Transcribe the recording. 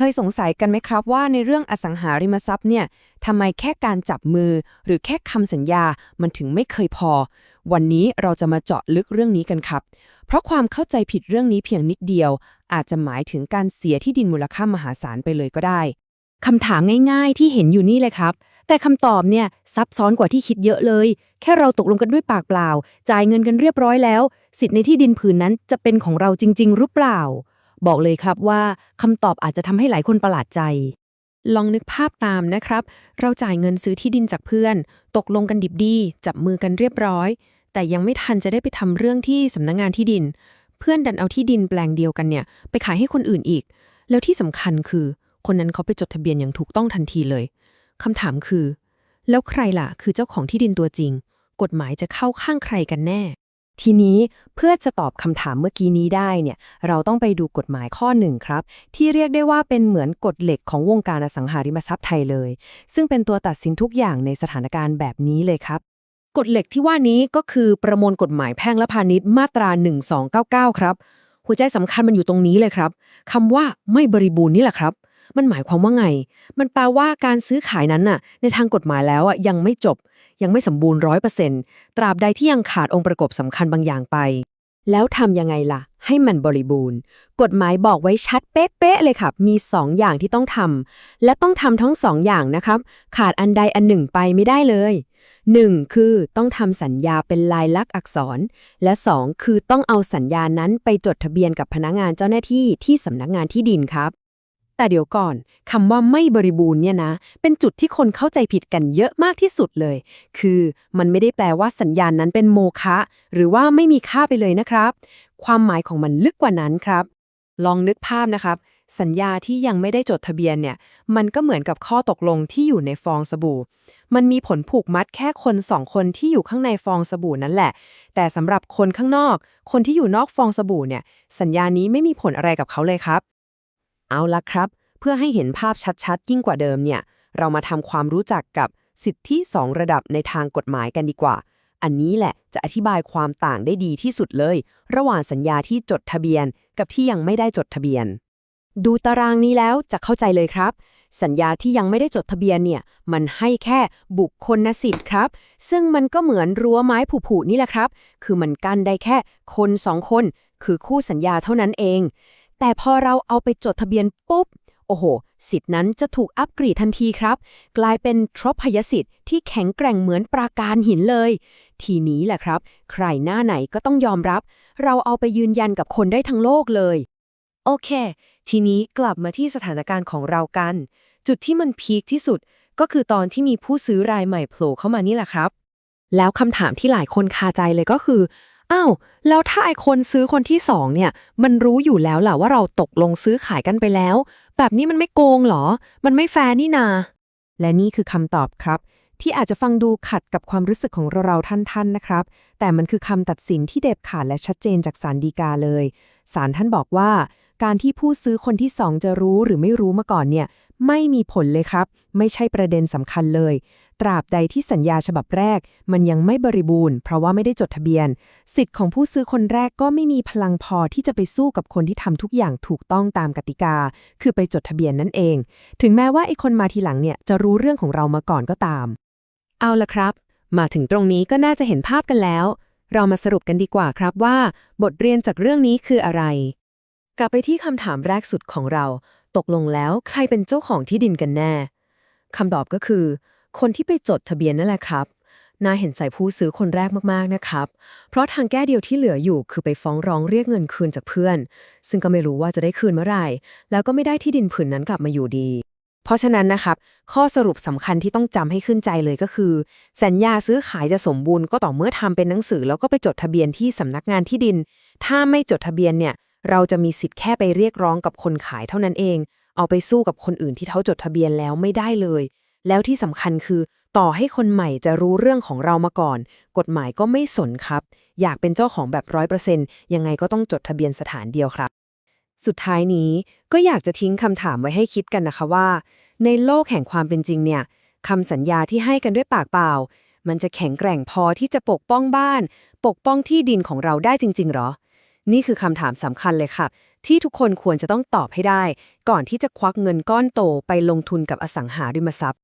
เคยสงสัยกันไหมครับว่าในเรื่องอสังหาริมทรัพย์เนี่ยทำไมแค่การจับมือ หรือแค่คำสัญญามันถึงไม่เคยพอ วันนี้เราจะมาเจาะลึกเรื่องนี้กันครับ เพราะความเข้าใจผิดเรื่องนี้เพียงนิดเดียว อาจจะหมายถึงการเสียที่ดินมูลค่ามหาศาลไปเลยก็ได้คำถามง่ายๆ ที่เห็นอยู่นี่เลยครับ แต่คำตอบเนี่ยซับซ้อนกว่าที่คิดเยอะเลย แค่เราตกลงกันด้วยปากเปล่า จ่ายเงินกันเรียบร้อยแล้ว สิทธิ์ในที่ดินผืนนั้นจะเป็นของเราจริง ๆ หรือเปล่า บอกเลยครับว่าคำตอบอาจจะทำให้หลายคนประหลาดใจ ลองนึกภาพตามนะครับ เราจ่ายเงินซื้อที่ดินจากเพื่อน ตกลงกันดิบดี จับมือกันเรียบร้อย แต่ยังไม่ทันจะได้ไปทำเรื่องที่สำนักงงานที่ดิน เพื่อนดันเอาที่ดินแปลงเดียวกันเนี่ย ไปขายให้คนอื่นอีก แล้วที่สำคัญคือ คนนั้นเขาไปจดทะเบียนอย่างถูกต้องทันทีเลยคำถามคือ แล้วใครล่ะ คือเจ้าของที่ดินตัวจริง กฎหมายจะเข้าข้างใครกันแน่ ทีนี้เพื่อจะตอบคำถามเมื่อกี้นี้ได้เนี่ยเราต้องไปดูกฎหมายข้อหนึ่งครับ ที่เรียกได้ว่าเป็นเหมือนกฎเหล็กของวงการอสังหาริมทรัพย์ไทยเลย ซึ่งเป็นตัวตัดสินทุกอย่างในสถานการณ์แบบนี้เลยครับกฎเหล็กที่ว่านี้ก็คือประมวลกฎหมายแพ่งและพาณิชย์มาตรา 1299 ครับ หัวใจสำคัญมันอยู่ตรงนี้เลยครับคำว่าไม่บริบูรณ์นี่แหละครับ มันหมายความว่าไง มันแปลว่าการซื้อขายนั้นน่ะ ในทางกฎหมายแล้วอะยังไม่จบ ยังไม่สมบูรณ์ร้อยเปอร์เซ็นต์ตราบใดที่ยังขาดองค์ประกอบสำคัญบางอย่างไป แล้วทำยังไงล่ะ ให้มันบริบูรณ์ กฎหมายบอกไว้ชัดเป๊ะๆเลยครับ มี 2 อย่างที่ต้องทำและต้องทำทั้ง 2 อย่างนะครับ ขาดอันใดอันหนึ่งไปไม่ได้เลย 1. คือต้องทำสัญญาเป็นลายลักษณ์อักษร และ 2 คือต้องเอาสัญญานั้นไปจดทะเบียนกับพนักงานเจ้าหน้าที่ที่สำนักงานที่ดินครับ แต่เดี๋ยวก่อนคำว่าไม่บริบูรณ์เนี่ยนะ เป็นจุดที่คนเข้าใจผิดกันเยอะมากที่สุดเลย คือมันไม่ได้แปลว่าสัญญาณนั้นเป็นโมฆะหรือว่าไม่มีค่าไปเลยนะครับ ความหมายของมันลึกกว่านั้นครับ ลองนึกภาพนะครับ สัญญาที่ยังไม่ได้จดทะเบียนเนี่ย มันก็เหมือนกับข้อตกลงที่อยู่ในฟองสบู่ มันมีผลผูกมัดแค่คนสองคนที่อยู่ข้างในฟองสบู่นั่นแหละ แต่สำหรับคนข้างนอก คนที่อยู่นอกฟองสบู่เนี่ย สัญญานี้ไม่มีผลอะไรกับเขาเลยครับ เอาละครับ เพื่อให้เห็นภาพชัดๆ ยิ่งกว่าเดิมเนี่ย เรามาทำความรู้จักกับสิทธิ 2 ระดับในทางกฎหมายกันดีกว่า อันนี้แหละจะอธิบายความต่างได้ดีที่สุดเลย ระหว่างสัญญาที่จดทะเบียน กับที่ยังไม่ได้จดทะเบียน ดูตารางนี้แล้วจะเข้าใจเลยครับ สัญญาที่ยังไม่ได้จดทะเบียนเนี่ย มันให้แค่บุคคลนสิทธิ์ครับ ซึ่งมันก็เหมือนรั้วไม้ผุๆนี่แหละครับ คือมันกั้นได้แค่คนสองคน คือคู่สัญญาเท่านั้นเอง แต่พอเราเอาไปจดทะเบียนปุ๊บ โอ้โห สิทธินั้นจะถูกอัปเกรดทันทีครับ กลายเป็นทรพยสิทธิ์ที่แข็งแกร่งเหมือนปราการหินเลย ทีนี้แหละครับ ใครหน้าไหนก็ต้องยอมรับ เราเอาไปยืนยันกับคนได้ทั้งโลกเลย โอเค ทีนี้กลับมาที่สถานการณ์ของเรากัน จุดที่มันพีคที่สุดก็คือตอนที่มีผู้ซื้อรายใหม่โผล่เข้ามานี่แหละครับ แล้วคำถามที่หลายคนคาใจเลยก็คือ อ้าว แล้วถ้าไอคนซื้อคนที่สองเนี่ย มันรู้อยู่แล้วแหละว่าเราตกลงซื้อขายกันไปแล้ว แบบนี้มันไม่โกงหรอ มันไม่แฟร์นี่นา และนี่คือคำตอบครับ ที่อาจจะฟังดูขัดกับความรู้สึกของเราๆท่านๆนะครับ แต่มันคือคำตัดสินที่เด็ดขาดและชัดเจนจากศาลฎีกาเลยศาลท่านบอกว่า การที่ผู้ซื้อคนที่สองจะรู้หรือไม่รู้มาก่อนเนี่ย ไม่มีผลเลยครับ ไม่ใช่ประเด็นสำคัญเลย ตราบใดที่สัญญาฉบับแรก มันยังไม่บริบูรณ์ เพราะว่าไม่ได้จดทะเบียน สิทธิ์ของผู้ซื้อคนแรกก็ไม่มีพลังพอที่จะไปสู้กับคนที่ทำทุกอย่างถูกต้องตามกติกา คือไปจดทะเบียนนั่นเอง ถึงแม้ว่าไอ้คนมาทีหลังเนี่ยจะรู้เรื่องของเรามาก่อนก็ตาม เอาละครับ มาถึงตรงนี้ก็น่าจะเห็นภาพกันแล้ว เรามาสรุปกันดีกว่าครับว่า บทเรียนจากเรื่องนี้คืออะไร กลับไปที่คำถามแรกสุดของเรา ตกลงแล้วใครเป็นเจ้าของที่ดินกันแน่คำตอบก็คือ คนที่ไปจดทะเบียนนั่นแหละครับน่าเห็นใจผู้ซื้อคนแรกมากๆนะครับ เพราะทางแก้เดียวที่เหลืออยู่คือไปฟ้องร้องเรียกเงินคืนจากเพื่อน ซึ่งก็ไม่รู้ว่าจะได้คืนเมื่อไหร่ แล้วก็ไม่ได้ที่ดินผืนนั้นกลับมาอยู่ดี เพราะฉะนั้นนะครับ ข้อสรุปสำคัญที่ต้องจำให้ขึ้นใจเลยก็คือ สัญญาซื้อขายจะสมบูรณ์ก็ต่อเมื่อทำเป็นหนังสือ แล้วก็ไปจดทะเบียนที่สำนักงานที่ดิน ถ้าไม่จดทะเบียนเนี่ย เราจะมีสิทธิ์แค่ไปเรียกร้องกับคนขายเท่านั้นเอง เอาไปสู้กับคนอื่นที่เขาจดทะเบียนแล้วไม่ได้เลย แล้วที่สำคัญคือ ต่อให้คนใหม่จะรู้เรื่องของเรามาก่อน กฎหมายก็ไม่สนครับ อยากเป็นเจ้าของแบบร้อยเปอร์เซ็นต์ยังไงก็ต้องจดทะเบียนสถานเดียวครับ สุดท้ายนี้ก็อยากจะทิ้งคำถามไว้ให้คิดกันนะคะว่า ในโลกแห่งความเป็นจริงเนี่ยคำสัญญาที่ให้กันด้วยปากเปล่า มันจะแข็งแกร่งพอที่จะปกป้องบ้าน ปกป้องที่ดินของเราได้จริง ๆ หรอ นี่คือคำถามสำคัญเลยค่ะ ที่ทุกคนควรจะต้องตอบให้ได้ ก่อนที่จะควักเงินก้อนโตไปลงทุนกับอสังหาริมทรัพย์